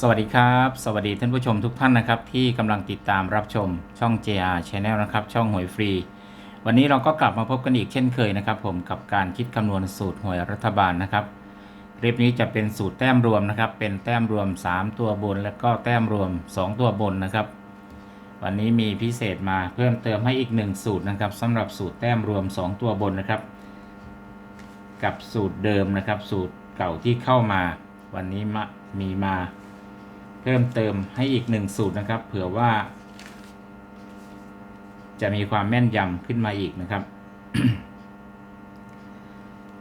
สวัสดีครับ สวัสดีท่านผู้ชมทุกท่านนะครับ ที่กำลังติดตามรับชมช่อง JR Channel นะครับช่องหวยฟรี วันนี้เราก็กลับมาพบกันอีกเช่นเคยนะครับ ผมกับการคิดคำนวณสูตรหวยรัฐบาลนะครับคลิปนี้จะเป็นสูตรแต้มรวมนะครับ เป็นแต้มรวม 3 ตัวบน และก็แต้มรวม 2 ตัวบนนะครับ วันนี้มีพิเศษมาเพิ่มเติมให้อีก 1 สูตรนะครับสำหรับสูตรแต้มรวม 2 ตัวบนนะครับ กับสูตรเดิมนะครับ สูตรเก่าที่เข้ามา วันนี้มามีมา เพิ่มเติมให้อีกหนึ่งสูตรนะครับ เผื่อว่า จะมีความแม่นยำขึ้นมาอีกนะครับ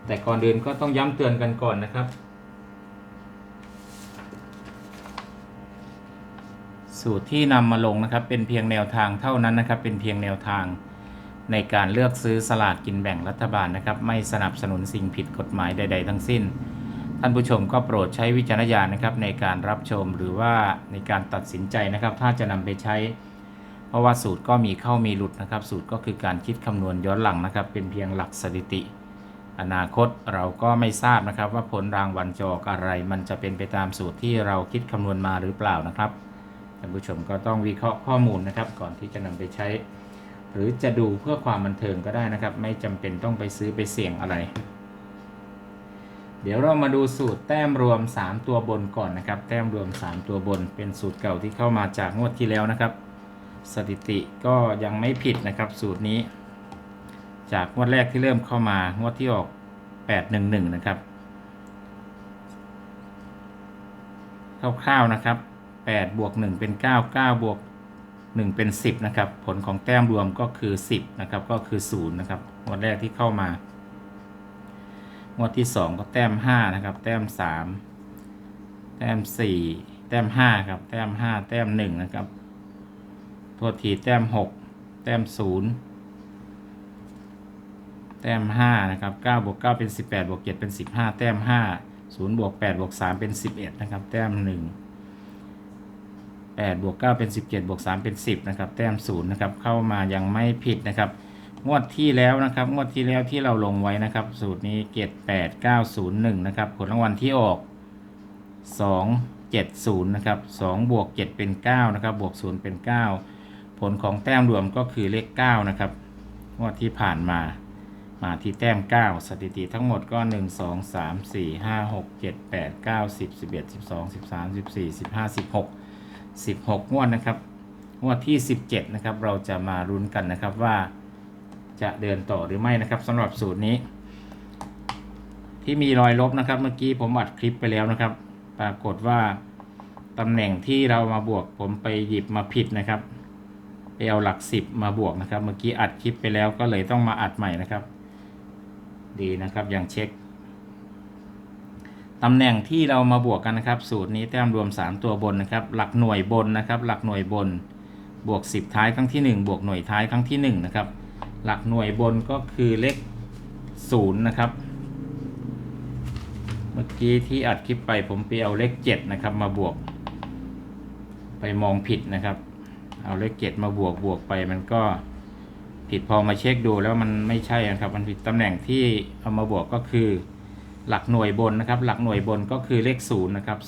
แต่ก่อนอื่นก็ต้องย้ำเตือนกันก่อนนะครับ สูตรที่นำมาลงนะครับ เป็นเพียงแนวทางเท่านั้นนะครับ เป็นเพียงแนวทางในการเลือกซื้อสลากกินแบ่งรัฐบาลนะครับ ไม่สนับสนุนสิ่งผิดกฎหมายใด ๆ ทั้งสิ้น ท่านผู้ชมก็โปรดใช้วิจารณญาณนะครับในการรับชมหรือว่าในการตัดสินใจนะครับ ถ้าจะนำไปใช้ เพราะว่าสูตรก็มีเข้ามีหลุดนะครับ สูตรก็คือการคิดคำนวณย้อนหลังนะครับ เป็นเพียงหลักสถิติ อนาคตเราก็ไม่ทราบนะครับ ว่าผลรางวัลจอกอะไร มันจะเป็นไปตามสูตรที่เราคิดคำนวณมาหรือเปล่านะครับท่านผู้ชมก็ต้องวิเคราะห์ข้อมูลนะครับ ก่อนที่จะนำไปใช้ หรือจะดูเพื่อความบันเทิงก็ได้นะครับ ไม่จำเป็นต้องไปซื้อไปเสี่ยงอะไร เดี๋ยวเรามาดูสูตรแต้มรวม 3 ตัวบนก่อนนะครับ แต้มรวม 3 ตัวบน เป็นสูตรเก่าที่เข้ามาจากงวดที่แล้วนะครับ สถิติก็ยังไม่ผิดนะครับ สูตรนี้ จากงวดแรกที่เริ่มเข้ามางวดที่ออก 811 นะครับคร่าวๆนะครับ8บวก1เป็น 9 9บวก1เป็น 10 นะครับ ผลของแต้มรวมก็คือ 10 นะครับ ก็คือ 0 นะครับงวดแรกที่เข้ามา งวดที่2ก็แต้ม5นะครับ แต้ม3แต้ม4แต้ม5ครับ แต้ม5แต้ม1นะครับโทษทีแต้ม6แต้ม0แต้ม5นะครับ9บวก9เป็น18บวก7เป็น15แต้ม5 0บวก8บวก3เป็น11นะครับ แต้ม1 8บวก9เป็น17บวก3เป็น10นะครับ แต้ม0นะครับ เข้ามายังไม่ผิดนะครับ งวดที่แล้วนะครับ งวดที่แล้วที่เราลงไว้นะครับ สูตรนี้เกต8 9 0 1นะครับ ผลรางวัลที่ออก2 7 0นย์นะครับ2บวก7เป็น9นะครับ บวก0เป็น9ผลของแต้มรวมก็คือเลข9นะครับงวดที่ผ่านมา มาที่แต้ม9สถิติทั้งหมดก็1 2 3 4 5 6 7 8 9 10 11 12 13 14 15 16 16งวดนะครับงวดที่17นะครับ เราจะมารุ้นกันนะครับว่า จะเดินต่อหรือไม่นะครับสำหรับสูตรนี้ ที่มีรอยลบนะครับ เมื่อกี้ผมอัดคลิปไปแล้วนะครับ ปรากฏว่าตำแหน่งที่เรามาบวกผมไปหยิบมาผิดนะครับไปเอาหลักสิบมาบวกนะครับ เมื่อกี้อัดคลิปไปแล้วก็เลยต้องมาอัดใหม่นะครับ ดีนะครับอย่างเช็คตำแหน่งที่เรามาบวกกันนะครับ สูตรนี้แต้มรวม 3 ตัวบนนะครับ หลักหน่วยบนนะครับ หลักหน่วยบน บวก 10 ท้ายครั้งที่ 1 บวกหน่วยท้ายครั้งที่1นะครับ หลักหน่วยบนก็คือเลข0นะครับ เมื่อกี้ที่อัดคลิปไปผมไปเอาเลข7นะครับมาบวก ไปมองผิดนะครับ เอาเลข7มาบวกบวกไปมันก็ผิดพอมาเช็คดูแล้วมันไม่ใช่นะครับ มันผิดตำแหน่งที่เอามาบวกก็คือหลักหน่วยบนนะครับ หลักหน่วยบนก็คือเลข0นะครับ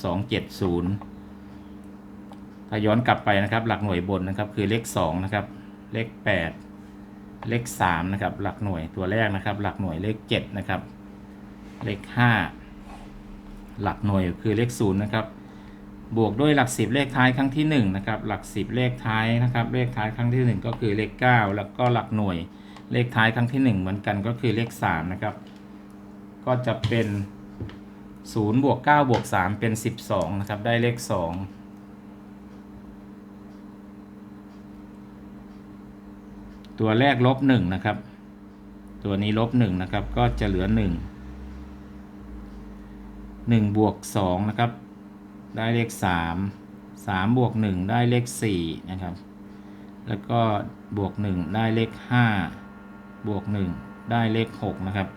270ถ้าย้อนกลับไปนะครับ หลักหน่วยบนนะครับ คือเลข2นะครับ เลข8 เลข3นะครับหลักหน่วยตัวแรกนะครับ หลักหน่วยเลข7นะครับเลข 5 หลักหน่วยคือเลข0นะครับบวกด้วยหลัก 10 เลขท้ายครั้งที่1นะครับหลัก 10 เลขท้ายนะครับเลขท้ายครั้งที่ 1 ก็คือเลข 9 แล้วก็หลักหน่วยเลขท้ายครั้งที่ 1 เหมือนกันก็คือเลข3นะครับก็จะเป็น0บวก9บวก3เป็น 12นะครับได้เลข 2 ตัวแรกลบ1นะครับ ตัวนี้ลบ1นะครับ ก็จะเหลือ1 1บวก2นะครับ ได้เลข3 3บวก1ได้เลข4นะครับ แล้วก็บวก1ได้เลข5บวก1ได้เลข6นะครับ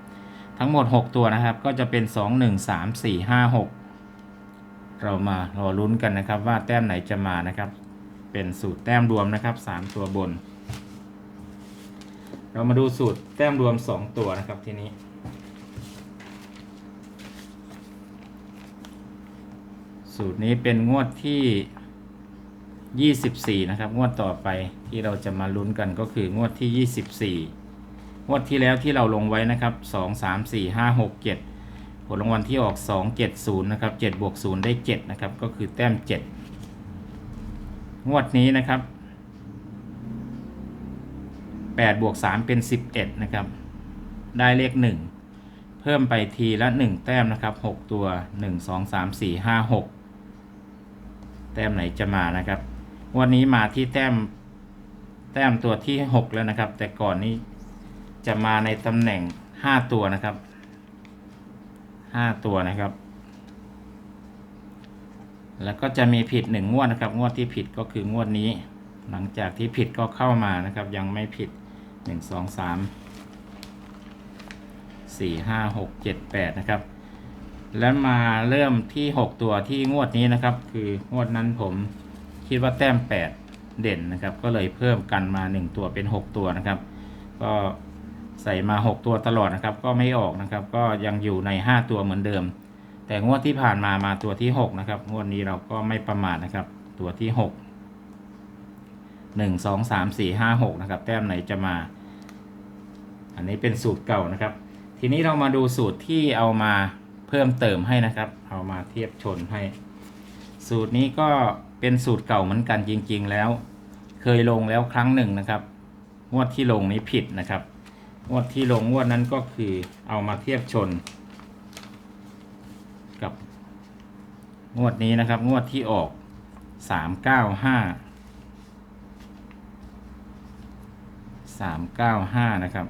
ทั้งหมด6ตัวนะครับ ก็จะเป็น2 1 3 4 5 6เรามารอลุ้นกันนะครับว่าแต้มไหนจะมานะครับ เป็นสูตรแต้มรวมนะครับ3ตัวบน เรามาดูสูตรแต้มรวม 2 ตัวนะครับทีนี้ สูตรนี้เป็นงวดที่ 24 นะครับ งวดต่อไปที่เราจะมาลุ้นกันก็คืองวดที่ 24 งวดที่แล้วที่เราลงไว้นะครับ 2 3 4 5 6 7 ผลรางวัลที่ออก 2 7 0 นะครับ7บวก0ได้ 7 นะครับ ก็คือแต้ม 7 งวดนี้นะครับ 8บวก3เป็น 11 นะครับ ได้เลข 1 เพิ่มไปทีละ 1 แต้มนะครับ 6 ตัว 1 2 3 4 5 6 แต้มไหนจะมานะครับ วันนี้มาที่แต้ม แต้มตัวที่ 6 แล้วนะครับ แต่ก่อนนี้จะมาในตำแหน่ง 5 ตัวนะครับ 5 ตัวนะครับ แล้วก็จะมีผิด 1 งวดนะครับ งวดที่ผิดก็คืองวดนี้หลังจากที่ผิดก็เข้ามานะครับยังไม่ผิด 1 2 3สี่ห้าหกเจ็ดแปดนะครับ แล้วมาเริ่มที่หกตัวที่งวดนี้นะครับ คืองวดนั้นผมคิดว่าแต้มแปดเด่นนะครับ ก็เลยเพิ่มกันมาหนึ่งตัวเป็นหกตัวนะครับ ก็ใส่มาหกตัวตลอดนะครับ ก็ไม่ออกนะครับ ก็ยังอยู่ในห้าตัวเหมือนเดิม แต่งวดที่ผ่านมามาตัวที่หกนะครับ งวดนี้เราก็ไม่ประมาทนะครับ ตัวที่หกหนึ่งสองสามสี่ห้าหกนะครับ แต้มไหนจะมา อันนี้เป็นสูตรเก่านะครับ ทีนี้เรามาดูสูตรที่เอามาเพิ่มเติมให้นะครับ เอามาเทียบชนให้ สูตรนี้ก็เป็นสูตรเก่าเหมือนกันจริง ๆ แล้ว เคยลงแล้วครั้งหนึ่งนะครับงวดที่ลงนี้ผิดนะครับงวดที่ลงงวดนั้นก็คือเอามาเทียบชน กับงวดนี้นะครับ งวดที่ออกสามเก้าห้าสามเก้าห้านะครับ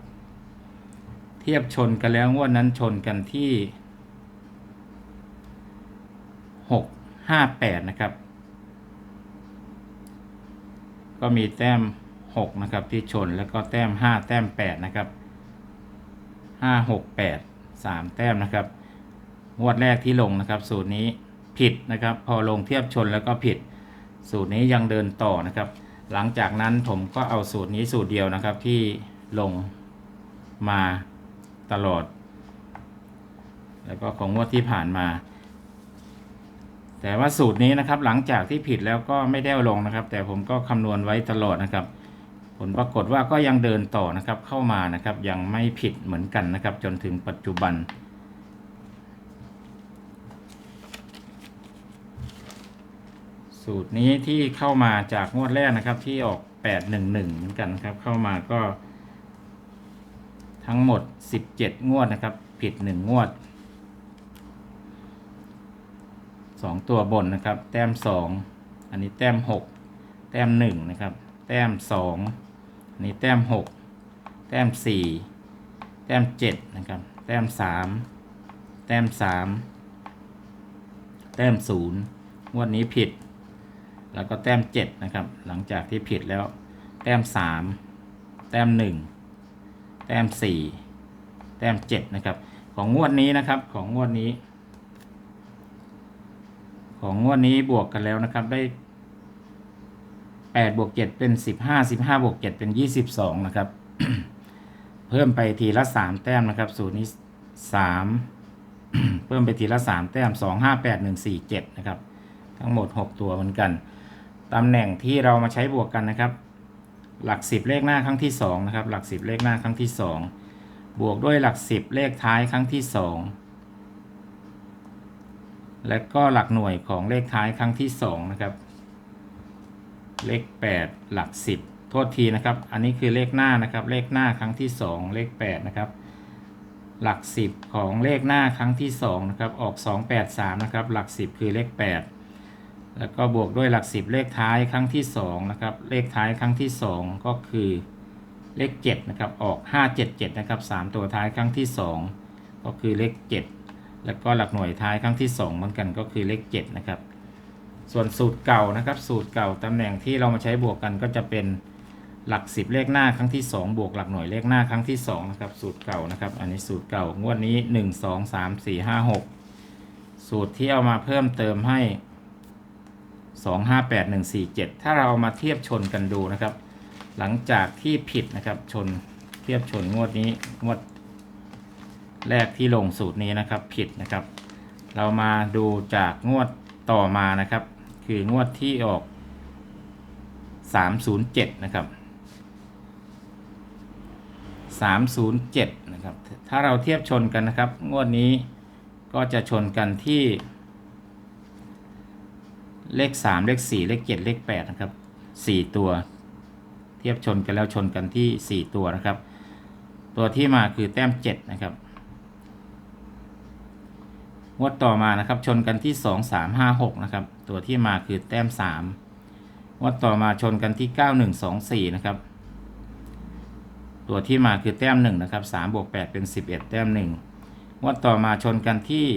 ทียบชนกันแล้วงวดนั้นชนกันที่หกห้าแปดนะครับ ก็มีแต้มหกนะครับที่ชนแล้วก็แต้มห้าแต้มแปดนะครับห้าหกแปดสามแต้มนะครับงวดแรกที่ลงนะครับ สูตรนี้ผิดนะครับ พอลงเทียบชนแล้วก็ผิด สูตรนี้ยังเดินต่อนะครับ หลังจากนั้นผมก็เอาสูตรนี้สูตรเดียวนะครับที่ลงมา ตลอด แล้วก็ของงวดที่ผ่านมา แต่ว่าสูตรนี้นะครับ หลังจากที่ผิดแล้วก็ไม่ได้เอาลงนะครับ แต่ผมก็คำนวณไว้ตลอดนะครับ ผลปรากฏว่าก็ยังเดินต่อนะครับ เข้ามานะครับ ยังไม่ผิดเหมือนกันนะครับ จนถึงปัจจุบันสูตรนี้ที่เข้ามาจากงวดแรกนะครับที่ออก 811 เหมือนกันครับ เข้ามาก็ ทั้งหมด 17 งวดนะครับ ผิด 1 งวด 2 ตัวบนนะครับ แต้ม 2 อันนี้แต้ม 6 แต้ม 1 นะครับ แต้ม 2 อันนี้แต้ม 6 แต้ม 4 แต้ม 7 นะครับ แต้ม 3 แต้ม 3 แต้ม 0 งวดนี้ผิด แล้วก็แต้ม 7 นะครับ หลังจากที่ผิดแล้ว แต้ม 3 แต้ม 1 แต้ม4แต้ม7นะครับ ของงวดนี้นะครับ ของงวดนี้ ของงวดนี้บวกกันแล้วนะครับ ได้8บวก7เป็น15 15บวก7เป็น22นะครับ เพิ่มไปทีละ3แต้มนะครับสูตรนี้3เพิ่มไปทีละ3แต้ม2 5 8 1 4 7นะครับ ทั้งหมด6ตัวเหมือนกันตำแหน่งที่เรามาใช้บวกกันนะครับ หลัก 10 เลขหน้าครั้งที่2นะครับหลัก 10 เลขหน้าครั้งที่ 2 บวกด้วยหลัก 10 เลขท้ายครั้งที่ 2 และก็หลักหน่วยของเลขท้ายครั้งที่2นะครับเลข 8 หลัก 10 โทษทีนะครับ อันนี้คือเลขหน้านะครับเลขหน้าครั้งที่ 2 เลข 8 นะครับ หลัก 10 ของเลขหน้าครั้งที่2นะครับออก 283 นะครับหลัก 10 คือเลข 8 แล้วก็บวกด้วยหลัก10เลขท้ายครั้งที่2นะครับ เลขท้ายครั้งที่ 2 ก็คือเลข7นะครับ ออก 577นะครับ3ตัวท้ายครั้งที่ 2 ก็คือเลข 7 แล้วก็หลักหน่วยท้ายครั้งที่ 2 เหมือนกันก็คือเลข7นะครับ ส่วนสูตรเก่านะครับ สูตรเก่าตำแหน่งที่เรามาใช้บวกกันก็จะเป็นหลัก 10 เลขหน้าครั้งที่ 2 บวกหลักหน่วยเลขหน้าครั้งที่2นะครับ สูตรเก่านะครับ อันนี้สูตรเก่างวดนี้ 1 2 3 4 5 6 สูตรที่เอามาเพิ่มเติมให้ 2 5 8 1 4 7 ถ้าเราเอามาเทียบชนกันดูนะครับ หลังจากที่ผิดนะครับชนเทียบชนงวดนี้งวดแรกที่ลงสูตรนี้นะครับผิดนะครับ เรามาดูจากงวดต่อมานะครับ คืองวดที่ออก 307 นะครับ 307 นะครับ ถ้าเราเทียบชนกันนะครับ งวดนี้ก็จะชนกันที่ เลข 3 เลข 4 เลข 7 เลข 8 นะครับ 4 ตัว เทียบชนกันแล้วชนกันที่ 4 ตัวนะครับ ตัวที่มาคือแต้ม 7 นะครับงวดต่อมานะครับชนกันที่ 2 3 5 6 นะครับ ตัวที่มาคือแต้ม 3 งวดต่อมาชนกันที่ 9 1 2 4 นะครับ ตัวที่มาคือแต้ม 1 นะครับ3บวก8เป็น 11 แต้ม 1 งวดต่อมาชนกันที่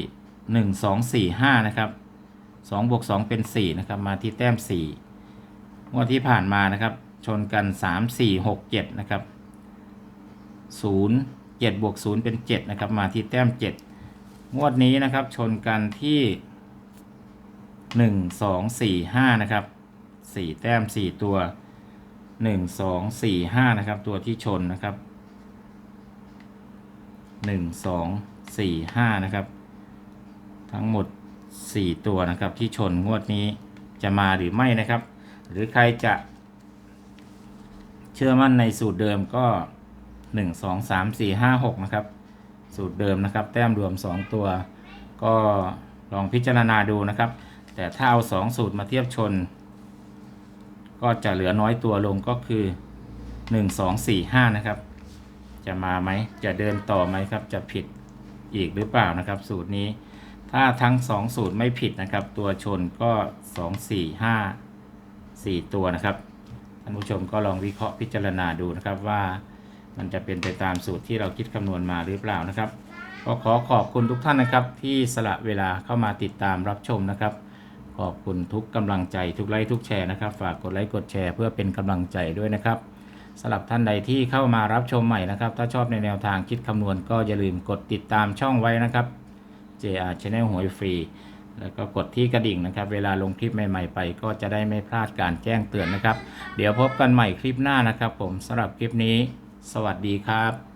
1 2 4 5 นะครับ 2บวก2 เป็น 4 นะครับ มาที่แต้ม 4 งวดที่ผ่านมานะครับ ชนกัน 3 4 6 7 นะครับ 0 7บวก0 เป็น 7 นะครับ มาที่แต้ม 7 งวดนี้นะครับ ชนกันที่ 1 2 4 5 นะครับ 4 แต้ม 4 ตัว 1 2 4 5 นะครับ ตัวที่ชนนะครับ 1 2 4 5 นะครับ ทั้งหมด 4 ตัวนะครับที่ชนงวดนี้จะมาหรือไม่นะครับ หรือใครจะ เชื่อมั่นในสูตรเดิมก็ 1 2 3 4 5 6 นะครับ สูตรเดิมนะครับ แต้มรวม 2 ตัว ก็ลองพิจารณาดูนะครับ แต่ถ้าเอา 2 สูตรมาเทียบชน ก็จะเหลือน้อยตัวลงก็คือ 1 2 4 5 นะครับ จะมาไหมจะเดินต่อไหมครับ จะผิดอีกหรือเปล่านะครับ สูตรนี้ ถ้าทั้ง2สูตรไม่ผิดนะครับ ตัวชนก็2 4 5 4ตัวนะครับท่านผู้ชมก็ลองวิเคราะห์พิจารณาดูนะครับว่ามันจะเป็นไปตามสูตรที่เราคิดคำนวณมาหรือเปล่านะครับก็ขอขอบคุณทุกท่านนะครับ ที่สละเวลาเข้ามาติดตามรับชมนะครับ ขอบคุณทุกกำลังใจทุกไลค์ทุกแชร์นะครับ ฝากกดไลค์กดแชร์เพื่อเป็นกำลังใจด้วยนะครับสำหรับท่านใดที่เข้ามารับชมใหม่นะครับ ถ้าชอบในแนวทางคิดคำนวณก็อย่าลืมกดติดตามช่องไว้นะครับ JR Channel หวยฟรี แล้วก็กดที่กระดิ่งนะครับ เวลาลงคลิปใหม่ๆไป ก็จะได้ไม่พลาดการแจ้งเตือนนะครับ เดี๋ยวพบกันใหม่คลิปหน้านะครับ ผมสำหรับคลิปนี้ สวัสดีครับ